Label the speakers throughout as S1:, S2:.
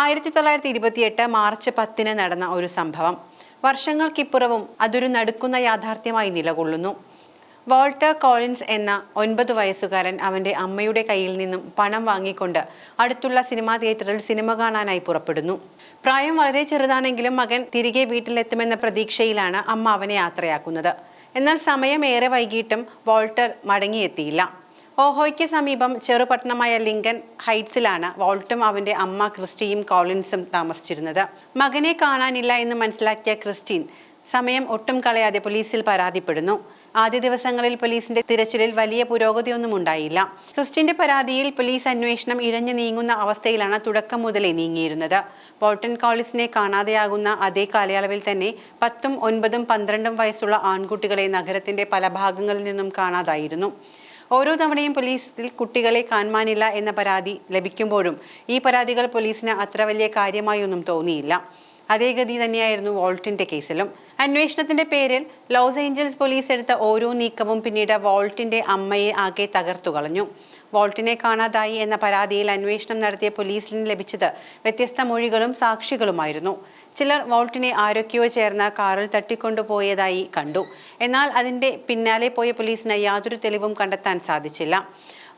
S1: ആയിരത്തി തൊള്ളായിരത്തി ഇരുപത്തിയെട്ട് മാർച്ച് പത്തിന് നടന്ന ഒരു സംഭവം വർഷങ്ങൾക്കിപ്പുറവും അതൊരു നടുക്കുന്ന യാഥാർത്ഥ്യമായി നിലകൊള്ളുന്നു. വോൾട്ടർ കോളിൻസ് എന്ന ഒൻപത് വയസ്സുകാരൻ അവന്റെ അമ്മയുടെ കയ്യിൽ നിന്നും പണം വാങ്ങിക്കൊണ്ട് അടുത്തുള്ള സിനിമാ തിയേറ്ററിൽ സിനിമ കാണാനായി പുറപ്പെടുന്നു. പ്രായം വളരെ ചെറുതാണെങ്കിലും മകൻ തിരികെ വീട്ടിലെത്തുമെന്ന പ്രതീക്ഷയിലാണ് അമ്മ അവനെ യാത്രയാക്കുന്നത്. എന്നാൽ സമയം ഏറെ വൈകിട്ടും വോൾട്ടർ മടങ്ങിയെത്തിയില്ല. ഓഹോയ്ക്ക് സമീപം ചെറുപട്ടണമായ ലിങ്കൻ ഹൈറ്റ്സിലാണ് വോൾട്ടും അവന്റെ അമ്മ ക്രിസ്റ്റിയും കോളിൻസും താമസിച്ചിരുന്നത്. മകനെ കാണാനില്ല എന്ന് മനസ്സിലാക്കിയ ക്രിസ്റ്റീൻ സമയം ഒട്ടും കളയാതെ പോലീസിൽ പരാതിപ്പെടുന്നു. ആദ്യ ദിവസങ്ങളിൽ പോലീസിന്റെ തിരച്ചിലിൽ വലിയ പുരോഗതിയൊന്നും ഉണ്ടായില്ല. ക്രിസ്റ്റിന്റെ പരാതിയിൽ പോലീസ് അന്വേഷണം ഇഴഞ്ഞു നീങ്ങുന്ന അവസ്ഥയിലാണ് തുടക്കം മുതലേ നീങ്ങിയിരുന്നത്. ബോൾട്ടൺ കോളിസിനെ കാണാതെയാകുന്ന അതേ കാലയളവിൽ തന്നെ പത്തും ഒൻപതും പന്ത്രണ്ടും വയസ്സുള്ള ആൺകുട്ടികളെ നഗരത്തിന്റെ പല ഭാഗങ്ങളിൽ നിന്നും കാണാതായിരുന്നു. ഓരോ തവണയും പോലീസിൽ കുട്ടികളെ കാണുവാനില്ല എന്ന പരാതി ലഭിക്കുമ്പോഴും ഈ പരാതികൾ പോലീസിന് അത്ര വലിയ കാര്യമായൊന്നും തോന്നിയില്ല. അതേ ഗതി തന്നെയായിരുന്നു വോൾട്ടിന്റെ കേസിലും. അന്വേഷണത്തിന്റെ പേരിൽ ലോസ് ഏഞ്ചൽസ് പോലീസ് എടുത്ത ഓരോ നീക്കവും പിന്നീട് വോൾട്ടിന്റെ അമ്മയെ ആകെ തകർത്തു കളഞ്ഞു. വോൾട്ടിനെ കാണാതായി എന്ന പരാതിയിൽ അന്വേഷണം നടത്തിയ പോലീസിന് ലഭിച്ചത് വ്യത്യസ്ത മൊഴികളും സാക്ഷികളുമായിരുന്നു. ചിലർ വോൾട്ടിനെ ആരൊക്കെയോ ചേർന്ന കാറിൽ തട്ടിക്കൊണ്ടുപോയതായി കണ്ടു. എന്നാൽ അതിന്റെ പിന്നാലെ പോയ പോലീസിന് യാതൊരു തെളിവും കണ്ടെത്താൻ സാധിച്ചില്ല.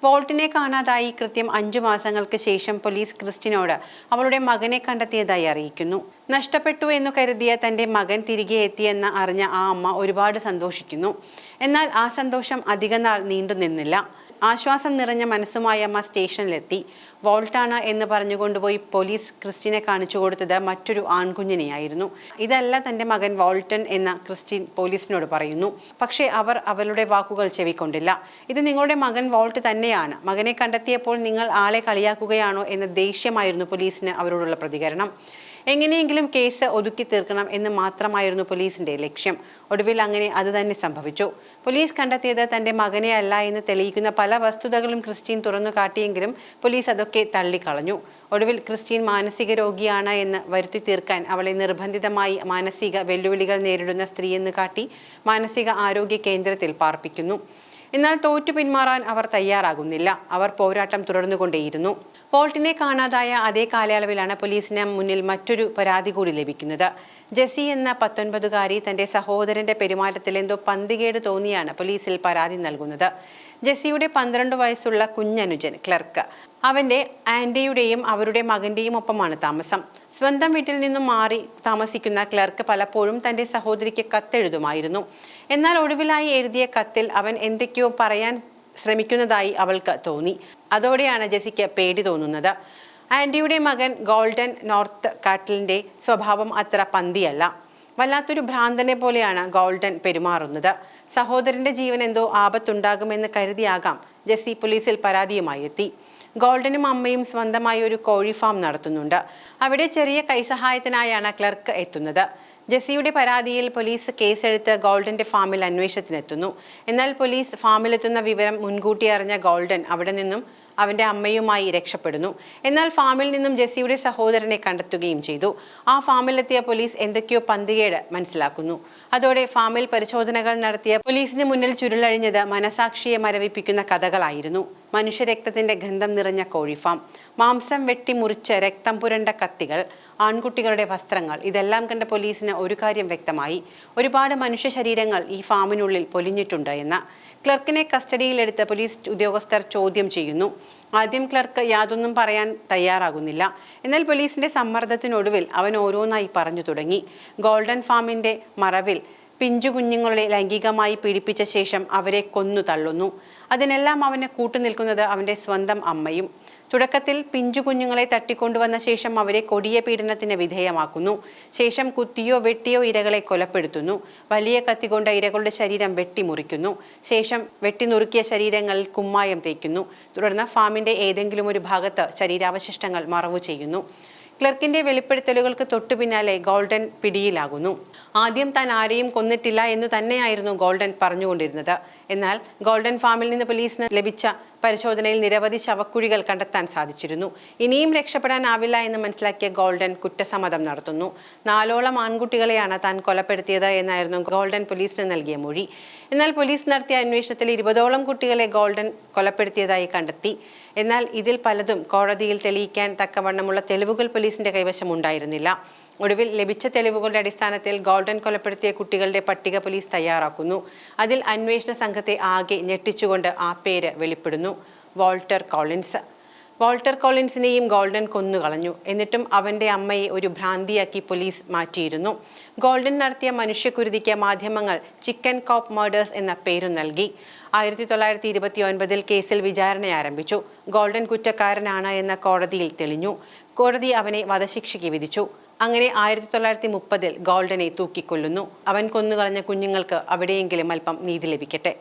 S1: വോൾട്ടിനെ കാണാതായി കൃത്യം അഞ്ചു മാസങ്ങൾക്ക് ശേഷം പോലീസ് ക്രിസ്റ്റിനോട് അവളുടെ മകനെ കണ്ടെത്തിയതായി അറിയിക്കുന്നു. നഷ്ടപ്പെട്ടു എന്ന് കരുതിയ തന്റെ മകൻ തിരികെ എത്തിയെന്ന് അറിഞ്ഞ ആ അമ്മ ഒരുപാട് സന്തോഷിക്കുന്നു. എന്നാൽ ആ സന്തോഷം അധികനാൾ നീണ്ടു നിന്നില്ല ആശ്വാസം നിറഞ്ഞ മനസ്സുമായി അമ്മ സ്റ്റേഷനിലെത്തി. വോൾട്ടാണ് എന്ന് പറഞ്ഞുകൊണ്ടുപോയി പോലീസ് ക്രിസ്റ്റിനെ കാണിച്ചു കൊടുത്തത് മറ്റൊരു ആൺകുഞ്ഞിനെയായിരുന്നു. ഇതല്ല തന്റെ മകൻ വോൾട്ടൺ എന്ന ക്രിസ്റ്റിൻ പോലീസിനോട് പറയുന്നു. പക്ഷേ അവർ അവളുടെ വാക്കുകൾ ചെവിക്കൊണ്ടില്ല. ഇത് നിങ്ങളുടെ മകൻ വോൾട്ട് തന്നെയാണ്. മകനെ കണ്ടെത്തിയപ്പോൾ നിങ്ങൾ ആളെ കളിയാക്കുകയാണോ എന്ന ദേഷ്യമായിരുന്നു പോലീസിന് അവരോടുള്ള പ്രതികരണം. എങ്ങനെയെങ്കിലും കേസ് ഒതുക്കി തീർക്കണം എന്ന് മാത്രമായിരുന്നു പോലീസിന്റെ ലക്ഷ്യം. ഒടുവിൽ അങ്ങനെ അത് തന്നെ സംഭവിച്ചു. പോലീസ് കണ്ടെത്തിയത് തന്റെ മകനെ അല്ല എന്ന് തെളിയിക്കുന്ന പല വസ്തുതകളും ക്രിസ്റ്റീൻ തുറന്നു കാട്ടിയെങ്കിലും പോലീസ് അതൊക്കെ തള്ളിക്കളഞ്ഞു. ഒടുവിൽ ക്രിസ്റ്റീൻ മാനസിക രോഗിയാണ് എന്ന് വരുത്തി തീർക്കാൻ അവളെ നിർബന്ധിതമായി മാനസിക വെല്ലുവിളികൾ നേരിടുന്ന സ്ത്രീയെന്ന് കാട്ടി മാനസിക ആരോഗ്യ കേന്ദ്രത്തിൽ പാർപ്പിക്കുന്നു. എന്നാൽ തോറ്റു പിന്മാറാൻ അവർ തയ്യാറാകുന്നില്ല. അവർ പോരാട്ടം തുടർന്നുകൊണ്ടേയിരുന്നു. പോൾട്ടിനെ കാണാതായ അതേ കാലയളവിലാണ് പോലീസിന് മുന്നിൽ മറ്റൊരു പരാതി കൂടി ലഭിക്കുന്നത്. ജെസി എന്ന പത്തൊൻപതുകാരി തന്റെ സഹോദരന്റെ പെരുമാറ്റത്തിൽ എന്തോ പന്തികേട് തോന്നിയാണ് പോലീസിൽ പരാതി നൽകുന്നത്. ജെസ്സിയുടെ പന്ത്രണ്ട് വയസ്സുള്ള കുഞ്ഞനുജൻ ക്ലർക്ക്. അവന്റെ ആന്റിയുടെയും അവരുടെ മകന്റെയും ഒപ്പമാണ് താമസം. സ്വന്തം വീട്ടിൽ നിന്നും മാറി താമസിക്കുന്ന ക്ലർക്ക് പലപ്പോഴും തന്റെ സഹോദരിക്ക് കത്തെഴുതുമായിരുന്നു. എന്നാൽ ഒടുവിലായി എഴുതിയ കത്തിൽ അവൻ എന്തൊക്കെയോ പറയാൻ ശ്രമിക്കുന്നതായി അവൾക്ക് തോന്നി. അതോടെയാണ് ജെസിക്ക് പേടി തോന്നുന്നത്. ആന്റിയുടെ മകൻ ഗോൾഡൻ നോർത്ത് കാട്ടിലിന്റെ സ്വഭാവം അത്ര പന്തിയല്ല. വല്ലാത്തൊരു ഭ്രാന്തനെ പോലെയാണ് ഗോൾഡൻ പെരുമാറുന്നത്. സഹോദരന്റെ ജീവൻ എന്തോ ആപത്തുണ്ടാകുമെന്ന് കരുതിയാകാം ജെസ്സി പോലീസിൽ പരാതിയുമായി എത്തി. ഗോൾഡനും അമ്മയും സ്വന്തമായി ഒരു കോഴി ഫാം നടത്തുന്നുണ്ട്. അവിടെ ചെറിയ കൈസഹായത്തിനായാണ് ക്ലർക്ക് എത്തുന്നത്. ജെസ്സിയുടെ പരാതിയിൽ പോലീസ് കേസെടുത്ത് ഗോൾഡന്റെ ഫാമിൽ അന്വേഷണത്തിനെത്തുന്നു. എന്നാൽ പോലീസ് ഫാമിലെത്തുന്ന വിവരം മുൻകൂട്ടി അറിഞ്ഞ ഗോൾഡൻ അവിടെ നിന്നും അവന്റെ അമ്മയുമായി രക്ഷപ്പെടുന്നു. എന്നാൽ ഫാമിൽ നിന്നും ജെസ്സിയുടെ സഹോദരനെ കണ്ടെത്തുകയും ചെയ്തു. ആ ഫാമിലെത്തിയ പോലീസ് എന്തൊക്കെയോ പന്തികേട് മനസ്സിലാക്കുന്നു. അതോടെ ഫാമിൽ പരിശോധനകൾ നടത്തിയ പോലീസിന് മുന്നിൽ ചുരുളഴിഞ്ഞത് മനസാക്ഷിയെ മരവിപ്പിക്കുന്ന കഥകളായിരുന്നു. മനുഷ്യരക്തത്തിന്റെ ഗന്ധം നിറഞ്ഞ കോഴിഫാം. മാംസം വെട്ടി മുറിച്ച രക്തം പുരണ്ട കത്തികൾ ആൺകുട്ടികളുടെ വസ്ത്രങ്ങൾ ഇതെല്ലാം കണ്ട പോലീസിന് ഒരു കാര്യം വ്യക്തമായി. ഒരുപാട് മനുഷ്യ ശരീരങ്ങൾ ഈ ഫാമിനുള്ളിൽ പൊലിഞ്ഞിട്ടുണ്ട് എന്ന് ക്ലർക്കിനെ കസ്റ്റഡിയിലെടുത്ത് പോലീസ് ഉദ്യോഗസ്ഥർ ചോദ്യം ചെയ്യുന്നു. ആദ്യം ക്ലർക്ക് യാതൊന്നും പറയാൻ തയ്യാറാകുന്നില്ല. എന്നാൽ പോലീസിന്റെ സമ്മർദ്ദത്തിനൊടുവിൽ അവൻ ഓരോന്നായി പറഞ്ഞു തുടങ്ങി. ഗോൾഡൻ ഫാമിന്റെ മറവിൽ പിഞ്ചു കുഞ്ഞുങ്ങളെ ലൈംഗികമായി പീഡിപ്പിച്ച ശേഷം അവരെ കൊന്നു തള്ളുന്നു. അതിനെല്ലാം അവന് കൂട്ടുനിൽക്കുന്നത് അവന്റെ സ്വന്തം അമ്മയും. തുടക്കത്തിൽ പിഞ്ചു കുഞ്ഞുങ്ങളെ തട്ടിക്കൊണ്ടുവന്ന ശേഷം അവരെ കൊടിയ പീഡനത്തിന് വിധേയമാക്കുന്നു. ശേഷം കുത്തിയോ വെട്ടിയോ ഇരകളെ കൊലപ്പെടുത്തുന്നു. വലിയ കത്തി കൊണ്ട് ഇരകളുടെ ശരീരം വെട്ടിമുറിക്കുന്നു. ശേഷം വെട്ടിനുറുക്കിയ ശരീരങ്ങൾ കുമ്മായം തേക്കുന്നു. തുടർന്ന് ഫാമിന്റെ ഏതെങ്കിലും ഒരു ഭാഗത്ത് ശരീരാവശിഷ്ടങ്ങൾ മറവു ചെയ്യുന്നു. ക്ലർക്കിന്റെ വെളിപ്പെടുത്തലുകൾക്ക് തൊട്ടു പിന്നാലെ ഗോൾഡൻ പിടിയിലാകുന്നു. ആദ്യം താൻ ആരെയും കൊന്നിട്ടില്ല എന്ന് തന്നെയായിരുന്നു ഗോൾഡൻ പറഞ്ഞുകൊണ്ടിരുന്നത്. എന്നാൽ ഗോൾഡൻ ഫാമിൽ നിന്ന് പോലീസിന് ലഭിച്ച പരിശോധനയിൽ നിരവധി ശവക്കുഴികൾ കണ്ടെത്താൻ സാധിച്ചിരുന്നു. ഇനിയും രക്ഷപ്പെടാനാവില്ല എന്ന് മനസ്സിലാക്കിയ ഗോൾഡൻ കുറ്റസമ്മതം നടത്തുന്നു. നാലോളം ആൺകുട്ടികളെയാണ് താൻ കൊലപ്പെടുത്തിയത് എന്നായിരുന്നു ഗോൾഡൻ പോലീസിന് നൽകിയ മൊഴി. എന്നാൽ പോലീസ് നടത്തിയ അന്വേഷണത്തിൽ ഇരുപതോളം കുട്ടികളെ ഗോൾഡൻ കൊലപ്പെടുത്തിയതായി കണ്ടെത്തി. എന്നാൽ ഇതിൽ പലതും കോടതിയിൽ തെളിയിക്കാൻ തക്കവണ്ണമുള്ള തെളിവുകൾ പോലീസിന്റെ കൈവശം ഉണ്ടായിരുന്നില്ല. ഒടുവിൽ ലഭിച്ച തെളിവുകളുടെ അടിസ്ഥാനത്തിൽ ഗോൾഡൻ കൊലപ്പെടുത്തിയ കുട്ടികളുടെ പട്ടിക പോലീസ് തയ്യാറാക്കുന്നു. അതിൽ അന്വേഷണ സംഘത്തെ ആകെ ഞെട്ടിച്ചുകൊണ്ട് ആ പേര് വെളിപ്പെടുന്നു. Walter Collins. വാൾട്ടർ കോളിൻസിനെയും ഗോൾഡൻ കൊന്നുകളഞ്ഞു എന്നിട്ടും അവന്റെ അമ്മയെ ഒരു ഭ്രാന്തിയാക്കി പോലീസ് മാറ്റിയിരുന്നു. ഗോൾഡൻ നടത്തിയ മനുഷ്യക്കുരുതിക്ക് മാധ്യമങ്ങൾ ചിക്കൻ കോപ്പ് മേഡേഴ്സ് എന്ന പേരും നൽകി. ആയിരത്തി തൊള്ളായിരത്തി ഇരുപത്തി ഒൻപതിൽ കേസിൽ വിചാരണ ആരംഭിച്ചു. ഗോൾഡൻ കുറ്റക്കാരനാണ് എന്ന കോടതിയിൽ തെളിഞ്ഞു. കോടതി അവനെ വധശിക്ഷയ്ക്ക് വിധിച്ചു. അങ്ങനെ ആയിരത്തി തൊള്ളായിരത്തി മുപ്പതിൽ ഗോൾഡനെ തൂക്കിക്കൊല്ലുന്നു. അവൻ കൊന്നുകളഞ്ഞ കുഞ്ഞുങ്ങൾക്ക് അവിടെയെങ്കിലും അല്പം നീതി ലഭിക്കട്ടെ.